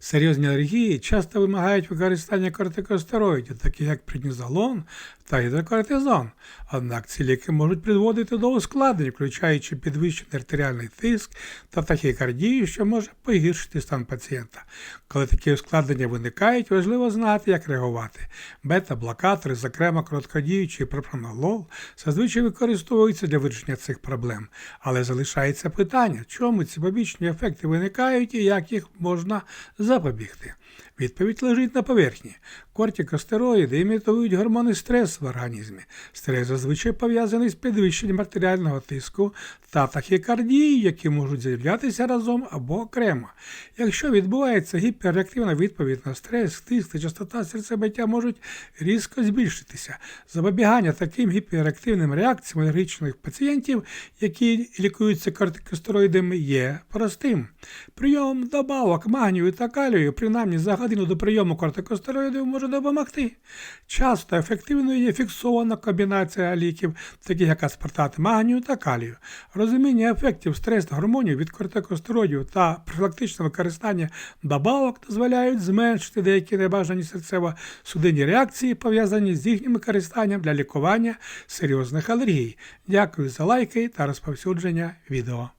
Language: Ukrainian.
Серйозні алергії часто вимагають використання кортикостероїдів, таких як преднізолон та гідрокортизон. Однак ці ліки можуть призводити до ускладнень, включаючи підвищений артеріальний тиск та тахікардію, що може погіршити стан пацієнта. Коли такі ускладнення виникають, важливо знати, як реагувати. Бета-блокатори, зокрема короткодіючий пропронолол, зазвичай використовуються для вирішення цих проблем. Але залишається питання, чому ці побічні ефекти виникають і як їх можна запобігти. Відповідь лежить на поверхні. Кортикостероїди імітують гормони стресу в організмі. Стрес зазвичай пов'язаний з підвищенням артеріального тиску та тахікардією, які можуть з'являтися разом або окремо. Якщо відбувається гіперреактивна відповідь на стрес, тиск та частота серцебиття можуть різко збільшитися. Запобігання таким гіперреактивним реакціям алергічних пацієнтів, які лікуються кортикостероїдами, є простим. Прийом добавок магнію та калію, принаймні за годину до прийому кортикостероїдів, може допомогти. Часто ефективною є фіксована комбінація ліків, таких як аспартат магнію та калію. Розуміння ефектів стрес-гормонів від кортикостероїдів та профілактичне використання добавок дозволяють зменшити деякі небажані серцево-судинні реакції, пов'язані з їхнім використанням для лікування серйозних алергій. Дякую за лайки та розповсюдження відео.